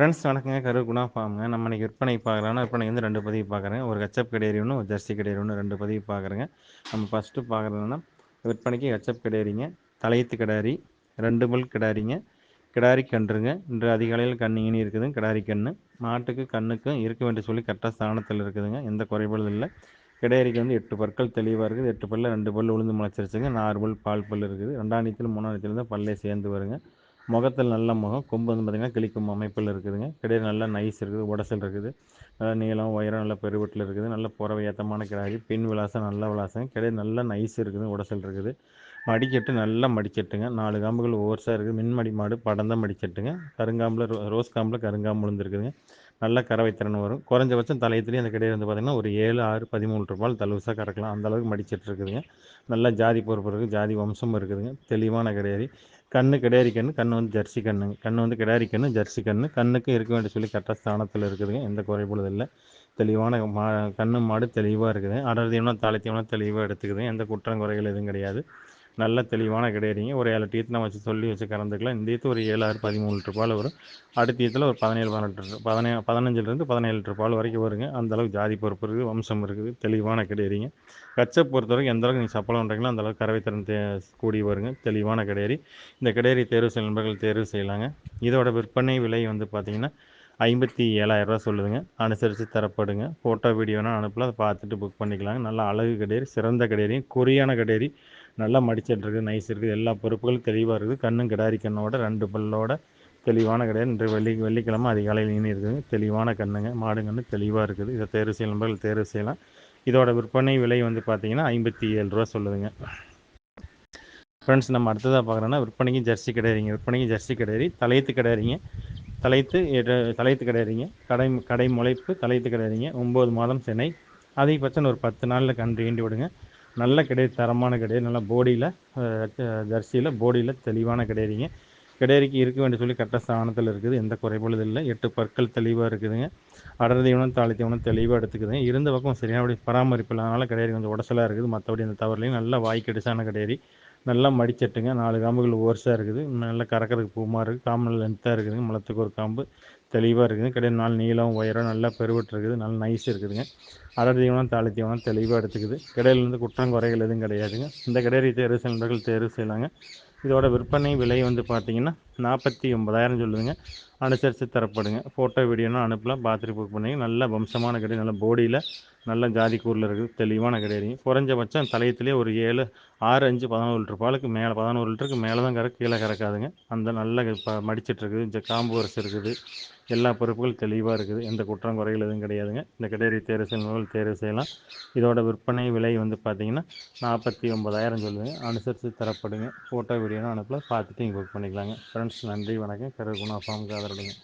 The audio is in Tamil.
ஃப்ரெண்ட்ஸ் வணக்கங்க கரு குணா ஃபார்முங்க. நம்ம இன்றைக்கி விற்பனை பார்க்குறோன்னா விற்பனை வந்து ரெண்டு பதிவு பார்க்குறேன் ஒரு ஹெச்எப் கடையரி ஒன்று ஒரு ஜெர்சி கடையரி ஒன்று ரெண்டு பதிவு பார்க்குறேங்க. நம்ம ஃபஸ்ட்டு பார்க்குறதுன்னா விற்பனைக்கு ஹெச்எப் கடையரிங்க தலையத்து கிடாரி ரெண்டு பல் கிடாரிங்க கிடாரி கன்றுங்க. இன்று அதிகாலையில் கண்ணிங்கன்னு இருக்குதுங்க கிடாரி கன்று மாட்டுக்கு கண்ணுக்கும் இருக்க வேண்டிய சொல்லி கரெக்டாக ஸ்தானத்தில் இருக்குதுங்க. எந்த குறைபாடும் இல்லை. கிடையறிக்கு வந்து எட்டு பற்கள் தெளிவாக இருக்குது. எட்டு பல்ல ரெண்டு பல் உளுந்து முளைச்சிருச்சுங்க. நாலு பல் பால் பல் இருக்குது. ரெண்டாம் நீத்தில் மூணாம் நீத்தில் தான் பல்லே சேர்ந்து வருங்க. முகத்தில் நல்ல முகம் கொம்பு வந்து பார்த்திங்கன்னா கிளிக்கும் அமைப்பில் இருக்குதுங்க. கிடையாது நல்லா நைஸ் இருக்குது உடசல் இருக்குது. நல்லா நீளம் உயரம் நல்ல பெருவெட்டில் இருக்குது. நல்ல புறவை ஏற்றமான கிடாரி பின் விலாசம் நல்ல விலாசம். கிடையாது நல்லா நைஸ் இருக்குது உடசல் இருக்குது. மடிக்கட்டு நல்லா மடிக்கட்டுங்க. நாலு காம்புகள் ஓவர்ஸாக இருக்குது. மின்மடி மாடு படந்த மடிக்கட்டுங்க. கருங்காம்பில் ரோ ரோஸ் காம்பில் கருங்காம்பு விழுந்துருக்குதுங்க. நல்ல கறவை திறன் வரும். குறைஞ்சபட்சம் தலையத்துலேயும் அந்த கிடையாது வந்து பார்த்திங்கன்னா ஒரு ஏழு ஆறு பதிமூணு ரூபாய் தலுசாக கறக்கலாம். அந்த அளவுக்கு மடிச்சிட்டு இருக்குதுங்க. நல்ல ஜாதி பொறுப்பு இருக்குது. ஜாதி வம்சம் இருக்குதுங்க. தெளிவான கிடையாது. கண்ணு கிடாரி கண்ணு கண்ணு வந்து ஜெர்சி கண்ணுங்க கண்ணு வந்து கிடாரி கண்ணு ஜெர்சி கண்ணு. கண்ணுக்கு இருக்க வேண்டிய சொல்லி கரெக்டாக ஸ்தானத்தில் இருக்குதுங்க. எந்த குறைபாடு இல்லை. தெளிவான மா கண்ணு மாடு தெளிவாக இருக்குது. அடர் தீவனம் தீவனம் தெளிவாக எடுத்துக்குதுங்க எந்த குற்றம் குறைகள் எதுவும் கிடையாது. நல்ல தெளிவான கிடையாதுங்க. ஒரு ஏழு டீத்து நம்ம வச்சு சொல்லி வச்சு கறந்துக்கலாம். இந்த ஈத்து ஒரு ஏழு ஆறு பதிமூணு லிட்டர் பால் வரும். அடுத்த ஈத்தில் ஒரு பதினேழு பதினெட்டு பதினே பதினஞ்சுலேருந்து பதினேழு லிட்டர் பால் வரைக்கும் வருங்க. அந்தளவுக்கு ஜாதி பொறுப்பு இருக்குது வம்சம் இருக்குது தெளிவான கிடையாதுங்க. கச்சை பொறுத்தவரைக்கும் எந்த அளவுக்கு நீங்கள் சப்பளம் பண்ணுறீங்களோ அந்தளவுக்கு கறவை தே கூடி வருங்க. தெளிவான கிடையாரி இந்த கிடையாது தேர்வு செய்ய நண்பர்கள் தேர்வு செய்யலாங்க. இதோட விற்பனை விலை வந்து பார்த்திங்கன்னா ஐம்பத்தி ஏழாயிரரூவா சொல்லுதுங்க. அனுசரித்து தரப்படுங்க. ஃபோட்டோ வீடியோனா அனுப்பலாம். அதை பார்த்துட்டு புக் பண்ணிக்கலாங்க. நல்லா அழகு கிடையாது சிறந்த கிடையாது குறியான கிடையாது. நல்லா மடிச்சிட்டு இருக்குது நைஸ் இருக்குது. எல்லா பொறுப்புகளும் தெளிவாக இருக்குது. கண்ணும் கிடாரி கண்ணோட ரெண்டு பல்லோட தெளிவான கிடையாது இன்று வெள்ளி வெள்ளிக்கிழமை அதிகாலையில் இனி இருக்குதுங்க தெளிவான கண்ணுங்க மாடுங்கன்னு தெளிவாக இருக்குது. இதை தேர்வு செய்யலாம் நண்பர்கள் தேர்வு செய்யலாம். இதோட விற்பனை விலை வந்து பார்த்தீங்கன்னா ஐம்பத்தி ஏழு ரூபா சொல்லுதுங்க. ஃப்ரெண்ட்ஸ் நம்ம அடுத்ததாக பார்க்குறோன்னா விற்பனைக்கு ஜெர்சி கிடையாதுங்க. விற்பனைக்கு ஜெர்சி கிடையாது. தலையத்து கிடையாதுங்க. தலைத்து தலைத்து கிடையாதுங்க. கடை கடை முளைப்பு தலைத்து கிடையாதுங்க. ஒம்பது மாதம் சென்னை. அதிகபட்சம் ஒரு பத்து நாளில் கன்று ஈண்டி விடுங்க. நல்ல கிடையாது தரமான கிடையாது நல்ல போடியில் ஜெர்சியில் போடியில் தெளிவான கிடையாதுங்க கிடையாதுக்கு இருக்க வேண்டிய சொல்லி கரெக்டாக ஸ்தானத்தில் இருக்குது. எந்த குறைபாடு இல்லை. எட்டு பற்கள் தெளிவாக இருக்குதுங்க. அடர் தீவனம் தாளி தீவனம் தெளிவாக எடுத்துக்குதுங்க. இருந்த பக்கம் சரியானபடி பராமரிப்பு இல்லாதனால கிடையாது கொஞ்சம் உடசலாக இருக்குது. மற்றபடி அந்த தவறுலையும் நல்லா வாய்க்கெடுச்சான கிடையாது நல்லா மடிச்சட்டுங்க நாலு காம்புகள் ஓர்ஸாக இருக்குது. நல்லா கறக்கிறதுக்கு பூமாக இருக்குது. காம்பு லென்த்தாக இருக்குதுங்க. மலத்துக்கு ஒரு காம்பு. தெளிவாக இருக்குது கிடையாது நாலு நீளம் உயரம் நல்லா பெருவட்டு இருக்குது. நல்லா நைஸ் இருக்குதுங்க. அடர் தீவனம் தாளி தீவனம் தெளிவாக எடுத்துக்குது. கிடையிலேருந்து குற்றம் குறைகள் எதுவும் கிடையாதுங்க. இந்த கடையை தேர்வு செய்ய தேர்வு செய்யலாங்க. இதோட விற்பனை விலை வந்து பார்த்தீங்கன்னா நாற்பத்தி ஒன்பதாயிரம் சொல்லுதுங்க. அனுசரித்து தரப்படுங்க. ஃபோட்டோ வீடியோனா அனுப்பலாம். பாத்ரூம் புக் பண்ணிங்க நல்ல வம்சமான கடை. நல்ல போடியில் நல்ல ஜாதி கூரில் இருக்குது தெளிவான கிடையாது. குறைஞ்சபட்சம் தலையத்துலேயே ஒரு ஏழு ஆறு அஞ்சு பதினோரு லிட்டர் பாலுக்கு மேலே பதினோரு லிட்டருக்கு மேலே தான் கறக்கு கீழே கறக்காதுங்க. அந்த நல்ல ப மடிச்சிட்ருக்குது காம்பு வரிசை இருக்குது. எல்லா பொறுப்புகள் தெளிவாக இருக்குது. எந்த குற்றம் குறைகள் எதுவும் கிடையாதுங்க. இந்த கடையறி தேர்வு செய்யணும் தேர்வு செய்யலாம். இதோட விற்பனை விலை வந்து பார்த்தீங்கன்னா நாற்பத்தி ஒன்பதாயிரம் சொல்லுங்கள் அனுசரித்து தரப்படுங்க ஃபோட்டோ வீடியோனா அனுப்பலாம் பார்த்துட்டு இங்கே புக் பண்ணிக்கலாங்க. ஃப்ரெண்ட்ஸ் நன்றி வணக்கம். கருகுணா ஃபார்முக்கு ஆதரவுங்க.